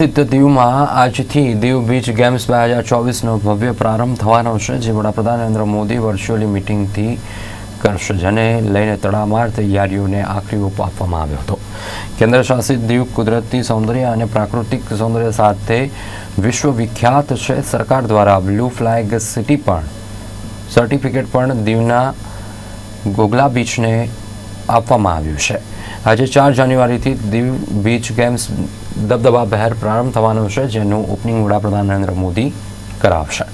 દીવમાં આજથી Diu beach games બે હજાર ચોવીસનો ભવ્ય પ્રારંભ થવાનો છે, જે વડાપ્રધાન નરેન્દ્ર મોદી વર્ચ્યુઅલી મિટિંગથી કરશે, જેને લઈને તડામાર તૈયારીઓને આખરી ઓપ આપવામાં આવ્યો હતો. કેન્દ્ર શાસિત દીવ કુદરતી સૌંદર્ય અને પ્રાકૃતિક સૌંદર્ય સાથે વિશ્વવિખ્યાત છે. સરકાર દ્વારા બ્લુ ફ્લેગ સિટી પણ સર્ટિફિકેટ પણ દીવના ગોગલા બીચને આપવામાં આવ્યું છે. આજે ચાર જાન્યુઆરીથી દીવ બીચ ગેમ્સ દબદબા બહેર પ્રારંભ થવાનો છે, જેનું ઓપનિંગ વડાપ્રધાન નરેન્દ્ર મોદી કરાવશે.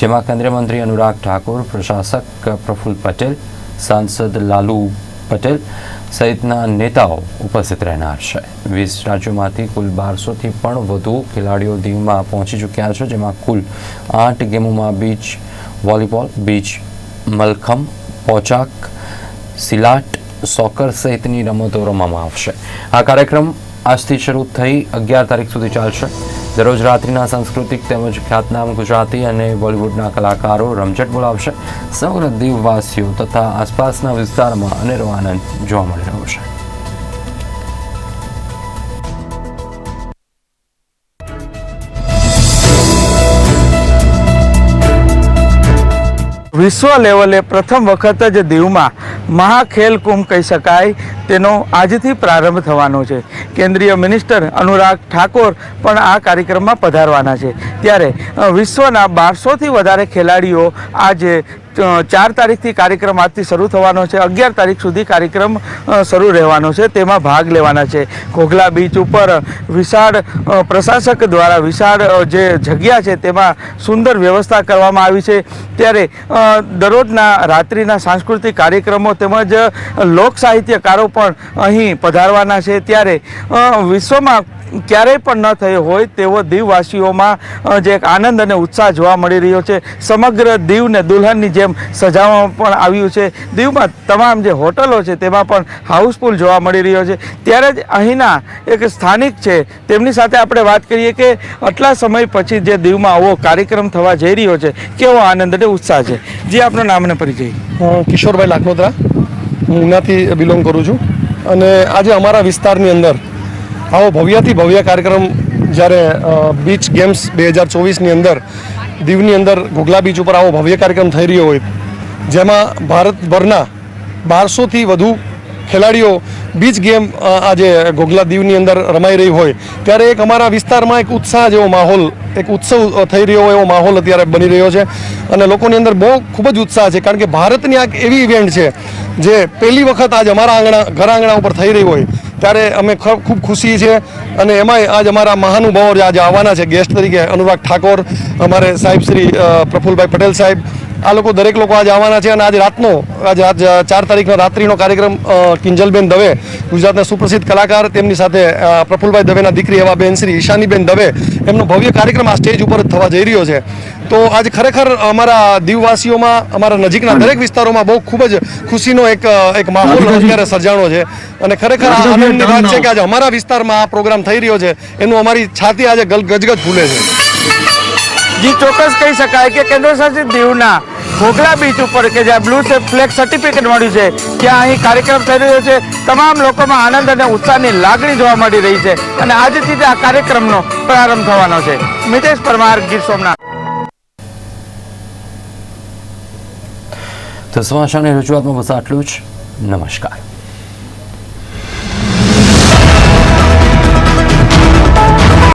જેમાં કેન્દ્રીય મંત્રી અનુરાગ ઠાકુર, પ્રશાસક પ્રફુલ્લ પટેલ, સાંસદ લાલુ પટેલ સહિતના નેતાઓ ઉપસ્થિત રહેનાર છે. વીસ રાજ્યોમાંથી કુલ બારસોથી પણ વધુ ખેલાડીઓ દીવમાં પહોંચી ચૂક્યા છે, જેમાં કુલ આઠ ગેમોમાં beach volleyball, beach mallakhamb, pencak, silat soccer સહિતની રમતો રમવામાં આવશે. આ કાર્યક્રમ આજથી શરૂ થઈ અગિયાર તારીખ સુધી ચાલશે. દરરોજ રાત્રિના સાંસ્કૃતિક તેમજ ખ્યાતનામ ગુજરાતી અને બોલિવૂડના કલાકારો રમઝટ બોલાવશે. સમગ્ર દીવવાસીઓ તથા આસપાસના વિસ્તારમાં અનેરો આનંદ જોવા મળી રહ્યો છે. વિશ્વ લેવલે પ્રથમ વખત જ દીવમાં મહાખેલ કુંભ કહી શકાય, તેનો આજથી પ્રારંભ થવાનો છે. કેન્દ્રીય મિનિસ્ટર અનુરાગ ઠાકોર પણ આ કાર્યક્રમમાં પધારવાના છે. ત્યારે વિશ્વના બારસોથી વધારે ખેલાડીઓ આજે ચાર તારીખથી કાર્યક્રમ આજથી શરૂ થવાનો છે. અગિયાર તારીખ સુધી કાર્યક્રમ શરૂ રહેવાનો છે. તેમાં ભાગ લેવાના છે. ઘોઘલા બીચ ઉપર વિશાળ પ્રશાસક દ્વારા વિશાળ જે જગ્યા છે તેમાં સુંદર વ્યવસ્થા કરવામાં આવી છે. ત્યારે દરરોજના રાત્રિના સાંસ્કૃતિક કાર્યક્રમો તેમજ લોક સાહિત્યકારો પણ અહીં પધારવાના છે. ત્યારે વિશ્વમાં ક્યારેય પણ ન થયો હોય તેવો દીવવાસીઓમાં જે એક આનંદ અને ઉત્સાહ જોવા મળી રહ્યો છે. સમગ્ર દીવને દુલ્હનની જેમ સજાવવામાં પણ આવ્યું છે. દીવમાં તમામ જે હોટલો છે તેમાં પણ હાઉસફુલ જોવા મળી રહ્યો છે. ત્યારે જ અહીંના એક સ્થાનિક છે, તેમની સાથે આપણે વાત કરીએ કે આટલા સમય પછી જે દીવમાં આવો કાર્યક્રમ થવા જઈ રહ્યો છે, કેવો આનંદ અને ઉત્સાહ છે? જે, આપનો નામને પરિચય. હું કિશોરભાઈ લાખનોદરા, હું ઉનાથી બિલોંગ કરું છું. અને આજે અમારા વિસ્તારની અંદર આવો ભવ્યથી ભવ્ય કાર્યક્રમ જ્યારે બીચ ગેમ્સ બે હજાર ચોવીસની અંદર દીવની અંદર ઘોઘલા બીચ ઉપર આવો ભવ્ય કાર્યક્રમ થઈ રહ્યો હોય, જેમાં ભારતભરના બારસોથી વધુ ખેલાડીઓ બીચ ગેમ આજે ઘોઘલા દીવની અંદર રમાઈ રહી હોય. ત્યારે એક અમારા વિસ્તારમાં એક ઉત્સાહ જેવો માહોલ, એક ઉત્સવ થઈ રહ્યો હોય એવો માહોલ અત્યારે બની રહ્યો છે. અને લોકોની અંદર બહુ ખૂબ જ ઉત્સાહ છે, કારણ કે ભારતની આ એવી ઇવેન્ટ છે, જે પહેલી વખત આજ અમારા આંગણા, ઘર આંગણા ઉપર થઈ રહી હોય. ત્યારે અમે ખૂબ ખુશી છે અને એમાંય આજ અમારા મહાનુભાવો આજે આવવાના છે ગેસ્ટ તરીકે અનુરાગ ઠાકોર, અમારે સાહેબ શ્રી પ્રફુલભાઈ પટેલ સાહેબ, આ લોકો દરેક લોકો આજે આવવાના છે અને આજે રાતનો, આજે આજ ચાર તારીખનો રાત્રિનો કાર્યક્રમ કિંજલબેન દવે, ગુજરાતના સુપ્રસિદ્ધ કલાકાર, તેમની સાથે પ્રફુલભાઈ દવેના દીકરી એવા બેન શ્રી ઈશાનીબેન દવે, એમનો ભવ્ય કાર્યક્રમ આ સ્ટેજ ઉપર થવા જઈ રહ્યો છે. તો આજે ખરેખર અમારા દીવવાસીઓમાં અમારા નજીકના દરેક વિસ્તારોમાં બહુ ખૂબ જ ખુશીનો એક એક માહોલ અત્યારે સર્જાણો છે. અને ખરેખર આ આનંદની વાત છે કે આજે અમારા વિસ્તારમાં આ પ્રોગ્રામ થઈ રહ્યો છે એનું અમારી છાતી આજે ગજગજ ફૂલે છે. જી ચોક્કસ કહી શકાય કે કેન્દ્ર શાસિત દીવના ઘોઘલા બીચ ઉપર કે જ્યાં બ્લુ ફ્લેગ સર્ટિફિકેટ મળ્યું છે ત્યાં અહીં કાર્યક્રમ થઈ રહ્યો છે. તમામ લોકોમાં આનંદ અને ઉત્સાહની લાગણી જોવા મળી રહી છે. અને આજથી જ આ કાર્યક્રમનો પ્રારંભ થવાનો છે. મિતેશ પરમાર ગીર સોમનાથ. તો સમાચારની રજૂઆતમાં બસ આટલું જ નમસ્કાર